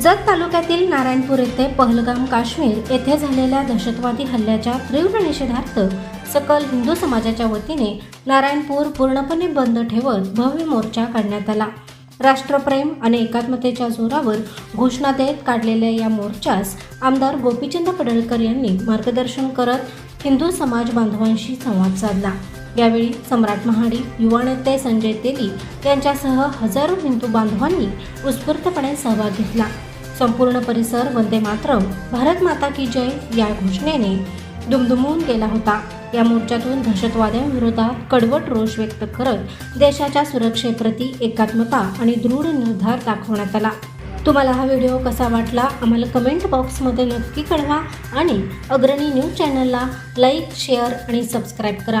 जत तालुक्यातील नारायणपूर येथे पहलगाम काश्मीर येथे झालेल्या दहशतवादी हल्ल्याच्या तीव्र निषेधार्थ सकल हिंदू समाजाच्या वतीने नारायणपूर पूर्णपणे बंद ठेवत भव्य मोर्चा काढण्यात आला. राष्ट्रप्रेम आणि एकात्मतेच्या जोरावर घोषणा देत काढलेल्या या मोर्चास आमदार गोपीचंद पडळकर यांनी मार्गदर्शन करत हिंदू समाज बांधवांशी संवाद साधला. यावेळी सम्राट महाडी युवा नेते संजय तेली यांच्यासह हजारो हिंदू बांधवांनी उत्स्फूर्तपणे सहभाग घेतला. संपूर्ण परिसर वंदे मातरम भारत माता की जय या घोषणेने दुमदुमून गेला होता. या मोर्चातून दहशतवाद्यांविरोधात कडवट रोष व्यक्त करत देशाच्या सुरक्षेप्रती एकात्मता आणि दृढ निर्धार दाखवण्यात आला. तुम्हाला हा व्हिडिओ कसा वाटला? आम्हाला कमेंट बॉक्समध्ये नक्की कळवा आणि अग्रणी न्यूज चॅनलला लाईक शेअर आणि सबस्क्राईब करा.